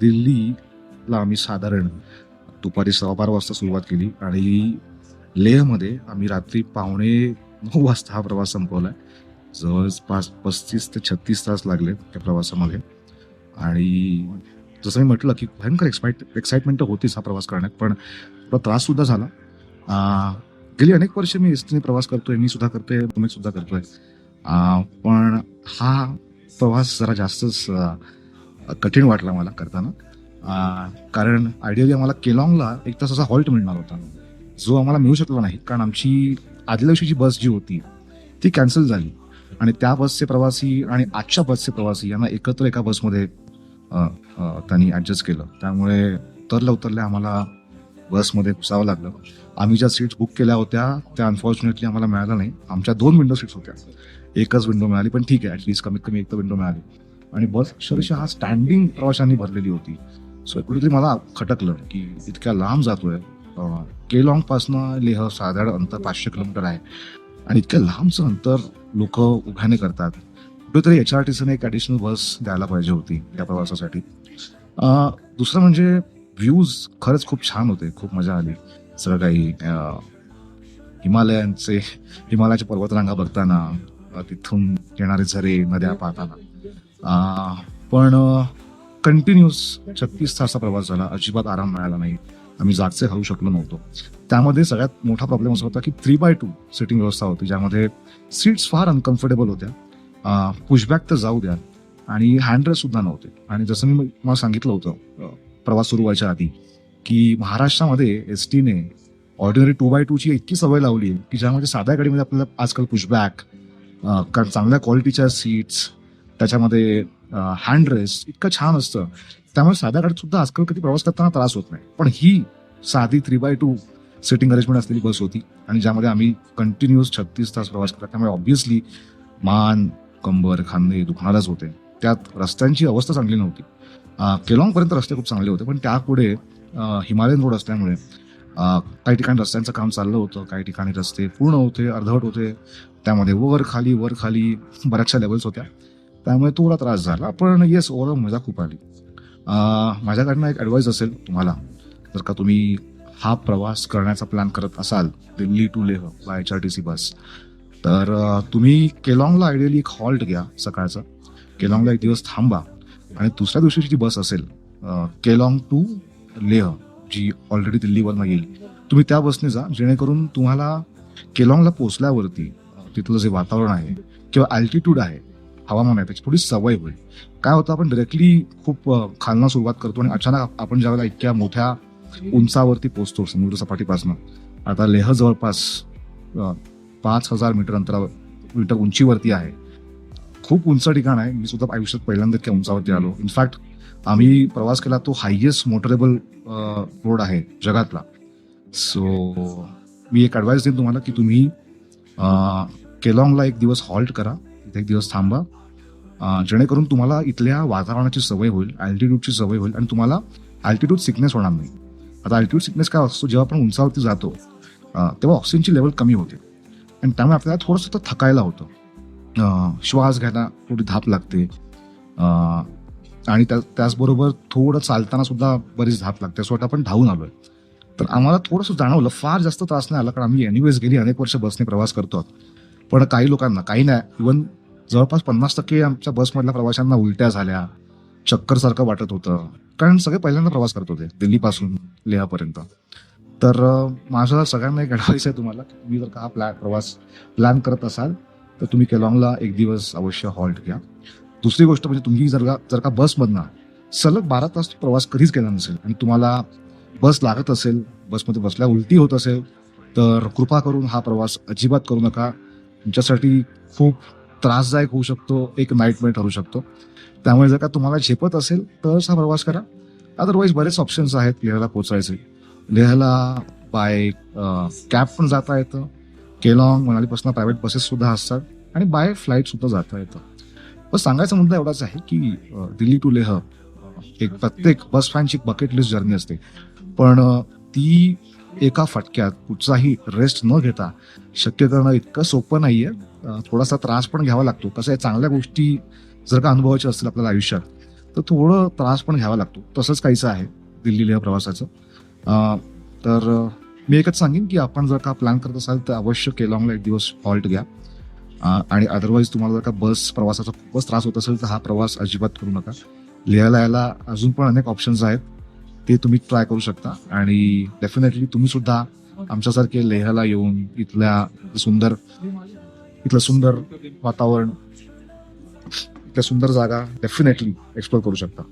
दिल्लीला आम्ही साधारण दुपारी सव्वा वाजता सुरुवात केली आणि लेहमध्ये आम्ही रात्री पावणे नऊ वाजता हा प्रवास संपवला जवळपास पस्तीस ते छत्तीस तास लागले त्या प्रवासामध्ये आणि जसं मी म्हटलं की भयंकर एक्साइट एक्साइटमेंट तर होतीच हा प्रवास करण्यात पण थोडा त्राससुद्धा झाला. गेली अनेक वर्ष मी एसटीने प्रवास करतोय मी सुद्धा करतोय तुम्ही सुद्धा करतोय. पण हा प्रवास जरा जास्तच कठीण वाटला मला करताना. कारण आयडियली आम्हाला केलॉंगला एक तास असा हॉल्ट मिळणार होता. जो आम्हाला मिळू शकला नाही कारण आमची आदल्या दिवशीची बस जी होती ती कॅन्सल झाली. आणि त्या बसचे प्रवासी आणि आजच्या बसचे प्रवासी यांना एकत्र एका बसमध्ये त्यांनी ॲडजस्ट केलं. त्यामुळे उतरल्या उतरल्या आम्हाला बसमध्ये घुसावं लागलं. आम्ही ज्या सीट्स बुक केल्या होत्या त्या अनफॉर्च्युनेटली आम्हाला मिळाल्या नाही. आमच्या दोन विंडो सीट्स होत्या. एकच विंडो मिळाली पण ठीक आहे ॲटलिस्ट कमीत कमी एक तर विंडो मिळाली. आणि बस अक्षरशः स्टँडिंग प्रवाशांनी भरलेली होती. सो कुठेतरी मला खटकलं की इतक्या लांब जातोय. केलॉंग पासनं लेह साधारण अंतर पाचशे किलोमीटर आहे. आणि इतक्या लांबचं अंतर लोक उभ्याने करतात. कुठेतरी एच आर टी सीने एक ॲडिशनल बस द्यायला पाहिजे होती या प्रवासासाठी. दुसरं म्हणजे व्ह्यूज खरंच खूप छान होते. खूप मजा आली. सगळं काही हिमालयांचे हिमालयाच्या पर्वतरांगा बघताना तिथून येणारे झरे नद्या पाहताना. पण कंटिन्युअस छत्तीस तासचा प्रवास झाला. अजिबात आराम मिळाला नाही. आम्ही जागचे खाऊ शकलो नव्हतो. त्यामध्ये सगळ्यात मोठा प्रॉब्लेम असा होता की थ्री बाय टू सिटिंग व्यवस्था होती ज्यामध्ये सीट्स फार अनकम्फर्टेबल होत्या. पुशबॅक तर जाऊ द्या. आणि हँडरेस्ट सुद्धा नव्हते. आणि जसं मी मला सांगितलं होतं प्रवास सुरू व्हायच्या आधी की महाराष्ट्रामध्ये एस टीने ऑर्डिनरी टू बाय टूची इतकी सवय लावली आहे की ज्यामध्ये साध्या गाडीमध्ये आपल्याला आजकाल पुशबॅक कारण चांगल्या क्वालिटीच्या सीट्स त्याच्यामध्ये हँडरेस्ट इतकं छान असतं. त्यामुळे साध्या गाडीत सुद्धा आजकाल कधी प्रवास करताना त्रास होत नाही. पण ही साधी three by two sitting arrangement असलेली बस होती आणि ज्यामध्ये आम्ही कंटिन्युअस छत्तीस तास प्रवास केला. त्यामुळे ऑब्व्हियसली मान कंबर खांदे दुखणारच होते. त्यात रस्त्यांची अवस्था चांगली नव्हती. केलॉंगपर्यंत रस्ते खूप चांगले होते पण त्यापुढे हिमालयन रोड असल्यामुळे काही ठिकाणी रस्त्यांचं काम चाललं होतं काही ठिकाणी रस्ते पूर्ण होते अर्धवट होते. त्यामध्ये वर खाली वर खाली बऱ्याचशा लेवल्स होत्या. त्यामुळे थोडा त्रास झाला. पण येस ओव्हरऑल मजा खूप आली. माझ्याकडनं एक ॲडवाईस असेल तुम्हाला जर का तुम्ही हा प्रवास करण्याचा प्लॅन करत असाल Delhi to Leh by H R T C bus तर तुम्ही केलॉंगला आयडियली एक हॉल्ट घ्या सकाळचा. केलॉंगला एक दिवस थांबा. आणि दुसऱ्या दिवशीची जी बस असेल अं, केलॉंग टू लेह जी ऑलरेडी दिल्लीवरनं येईल तुम्ही त्या बसने जा जेणेकरून तुम्हाला केलॉंगला पोचल्यावरती तिथलं जे वातावरण आहे किंवा अल्टिट्यूड आहे हवामान आहे त्याची थोडी सवय होईल. काय होतं आपण डिरेक्टली खूप खालना सुरुवात करतो आणि अचानक आपण ज्यावेळेला इतक्या मोठ्या उंचावरती पोचतो समुद्रसपाटीपासनं आता लेह जवळपास पाच हजार मीटर अंतरावर मीटर उंचीवरती आहे. खूप उंच ठिकाण आहे. मी सुद्धा आयुष्यात पहिल्यांदा इतक्या उंचावरती आलो. इनफॅक्ट आम्ही प्रवास केला तो हायेस्ट मोटरेबल रोड आहे जगातला. सो मी एक ॲडवाईस देईन तुम्हाला की तुम्ही केलॉंगला एक दिवस हॉल्ट करा. ते एक दिवस थांबा. जेणेकरून तुम्हाला इथल्या वातावरणाची सवय होईल अल्टिट्यूडची सवय होईल आणि तुम्हाला अल्टिट्यूड सिकनेस होणार नाही. आता अल्टिट्यूड सिकनेस काय असतो? जेव्हा आपण उंचावरती जातो तेव्हा ऑक्सिजनची लेवल कमी होते. आणि त्यामुळे आपल्याला थोडंसं तर थकायला होतं. श्वास घ्यायला थोडी धाप लागते. आणि त्या त्याचबरोबर थोडं चालताना सुद्धा बरीच धाप लागते. असं वाटतं आपण धावून आलोय. तर आम्हाला थोडंसं जाणवलं फार जास्त त्रास नाही आला. कारण आम्ही एनिवेज गेली अनेक वर्ष बसने प्रवास करतो पण काही लोकांना काही नाही इवन जवळपास पन्नास टक्के आमच्या बसमधल्या प्रवाशांना उलट्या झाल्या. चक्करसारखं वाटत होतं. कारण सगळे पहिल्यांदा प्रवास करत होते दिल्लीपासून लेहापर्यंत. तर अं, माझा सगळ्यांना एक ॲडवाईस आहे तुम्हाला. मी तुम्ही जर का हा प्लॅ प्रवास प्लॅन करत असाल तर तुम्ही केलॉंगला एक दिवस अवश्य हॉल्ट घ्या. दुसरी गोष्ट म्हणजे तुम्ही जर का जर का बसमधनं सलग बारा तास प्रवास कधीच केला नसेल आणि तुम्हाला बस लागत असेल बसमध्ये बसल्या उलटी होत असेल तर कृपा करून हा प्रवास अजिबात करू नका. तुमच्यासाठी खूप त्रासदायक होऊ शकतो एक नाईटमेअर ठरू शकतो. त्यामुळे जर का तुम्हाला झेपत असेल तरच हा प्रवास करा. अदरवाईज बरेच ऑप्शन्स आहेत लेहला पोचायचे. लेहला बाय कॅब पण जाता येतं. केलॉंग मनालीपासून प्रायव्हेट बसेस सुद्धा असतात. आणि बाय फ्लाईट सुद्धा जाता येतं. बस सांगायचा मुद्दा एवढाच आहे की दिल्ली टू लेह एक प्रत्येक बस फॅनची बकेट लिस्ट जर्नी असते. पण ती एका फटक्यात कुठचाही रेस्ट न घेता शक्य करणं इतकं सोपं नाही आहे थोडासा त्रास पण घ्यावा लागतो. कसं आहे चांगल्या गोष्टी जर का अनुभवायच्या असतील आपल्याला आयुष्यात तर थोडं त्रास पण घ्यावा लागतो. तसंच काहीचं आहे दिल्ली लेह प्रवासाचं. तर मी एकच सांगेन की आपण जर का प्लॅन करत असाल तर अवश्य केलॉंगला एक दिवस हॉल्ट घ्या. आणि अदरवाईज तुम्हाला जर का बस प्रवासाचा खूपच त्रास होत असेल तर हा प्रवास अजिबात करू नका. लेहाला यायला अजून पण अनेक ऑप्शन्स आहेत. ते तुम्ही ट्राय करू शकता. आणि डेफिनेटली तुम्ही सुद्धा आमच्यासारखे लेहाला येऊन इथल्या सुंदर इथलं सुंदर वातावरण इथल्या सुंदर जागा डेफिनेटली एक्सप्लोर करू शकता.